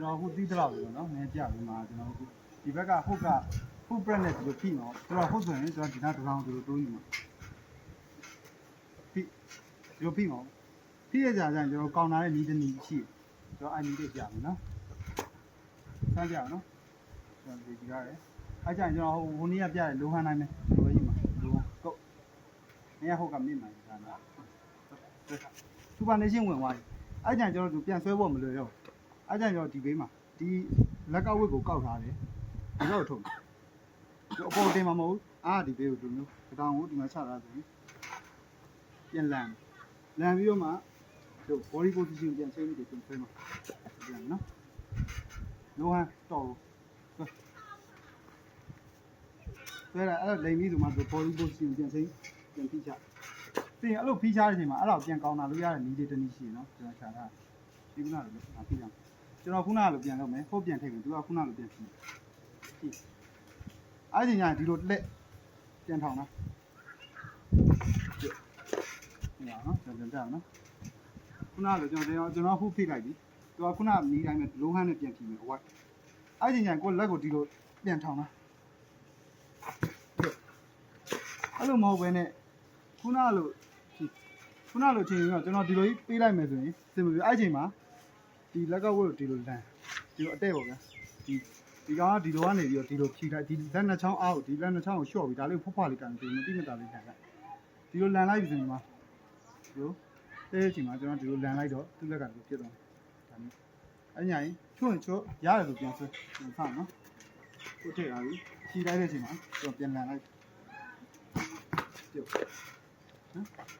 ကျွန်တော်အခုတီးတလောက်ပြီပေါ့နော်နည်းကြပြီမှာကျွန်တော်အခုဒီဘက်ကဟုတ်ကဟုတ်ပရက်နဲ့ဒီလိုဖိနော်ကျွန်တော်ဟုတ်ဆိုရင်ကျွန်တော်ဒီနားတစ်ထောင်ဒီလိုတိုးယူမှာဖိဒီလိုဖိမှာဖိရကြကြရင်ကျွန်တော်ကောင်တာရဲ့နီးတနီးရှိတယ်ကျွန်တော်အဲ့နီးလေးပြမယ်နော်စမ်းကြအောင်နော်ကျွန်တော်ဒီကြည့်ရတယ်အဲ့ကြရင်ကျွန်တော်ဟိုဟိုနေ့ကပြတယ်လိုဟန်နိုင်မယ်လိုပဲယူမှာလိုကုတ်နေရဟုတ်ကမြင့်မှာဒါနာစူပါနေရှင်းဝင်သွားတယ်အဲ့ကြရင်ကျွန်တော်တို့ပြန်ဆွဲဖို့မလွယ်တော့ အဲ့ကြရင်ကျွန်တော်ဒီဘေးမှာဒီလက်ကဝစ်ကိုကောက်ထားတယ်ဒီတော့ထုတ်တယ်အပေါ်တင်မှာမဟုတ်ဘူးအာဒီဘေးကိုဒီမျိုးတောင်ကိုဒီမှာချထားတယ်ပြန်လန်လန်ပြီးတော့မှတို့ body position ပြန်ချိန်ပြီးပြန်ဆွဲမှာပြန်နော်လိုဟန်တော်ဆွဲတာအဲ့လိမ်ပြီးဆိုမှတို့ body position ပြန်ချိန်ပြန်ဖိချပြီးရင်အဲ့လိုဖိချတဲ့အချိန်မှာအဲ့တော့ပြန်ကောင်းတာလို့ရတဲ့နည်းလေးတစ်နည်းရှိရနော်ကျွန်တော်ခြာထားဒီကုနာလိုငါဖိအောင် ကျွန်တော်ခုနကလိုပြန်လုပ်မယ်ဟုတ်ပြန်ထိတ်မယ်သူကခုနကလိုပြန်ဖိဖိအဲ့ဒီညာဒီလိုလက်ပြန်ထောင်တာဒီနော်ကျွန်တော်ပြန်ပြအောင်နော်ခုနကလိုကျွန်တော်ကျွန်တော်ဟုတ်ဖိလိုက်ပြီသူကခုနနီးတိုင်းနဲ့လိုဟန်းနဲ့ပြန်ဖိမယ်ဝိုက်အဲ့ဒီညာကိုလက်ကိုဒီလိုပြန်ထောင်တာအဲ့လိုမဟုတ်ဘဲနဲ့ခုနကလိုခုနလိုချိန်ရင်တော့ကျွန်တော်ဒီလိုကြီးပေးလိုက်မယ်ဆိုရင်စင်မပြေအဲ့ချိန်မှာ ဒီလက်ကဝတ်ကိုဒီလိုလမ်းဒီလိုအတဲ့ပေါ့ဗျာဒီဒီကောင်ကဒီလိုကနေပြီးတော့ဒီလိုဖြီထားဒီလက်နှစ်ချောင်းအောက်ဒီလက်နှစ်ချောင်းကိုလျှော့ပြီးဒါလေးဖွက်ဖွက်လေးကန်ပြီးမတိမတာလေးခံလိုက်ဒီလိုလန်လိုက်ပြီဆိုရင်မှာဒီလိုတဲ့ချိန်မှာကျွန်တော်ဒီလိုလန်လိုက်တော့သူ့လက်ကဒီလိုဖြစ်သွားတယ်ဒါမျိုးအဲ့ညာရင်ချွတ်ချွတ်ရတယ်လို့ပြန်ဆွဲပြန်ဖတ်နော်ကိုထည့်လာပြီဖြီလိုက်တဲ့အချိန်မှာကျွန်တော်ပြန်လန်လိုက်ပြုတ်နော်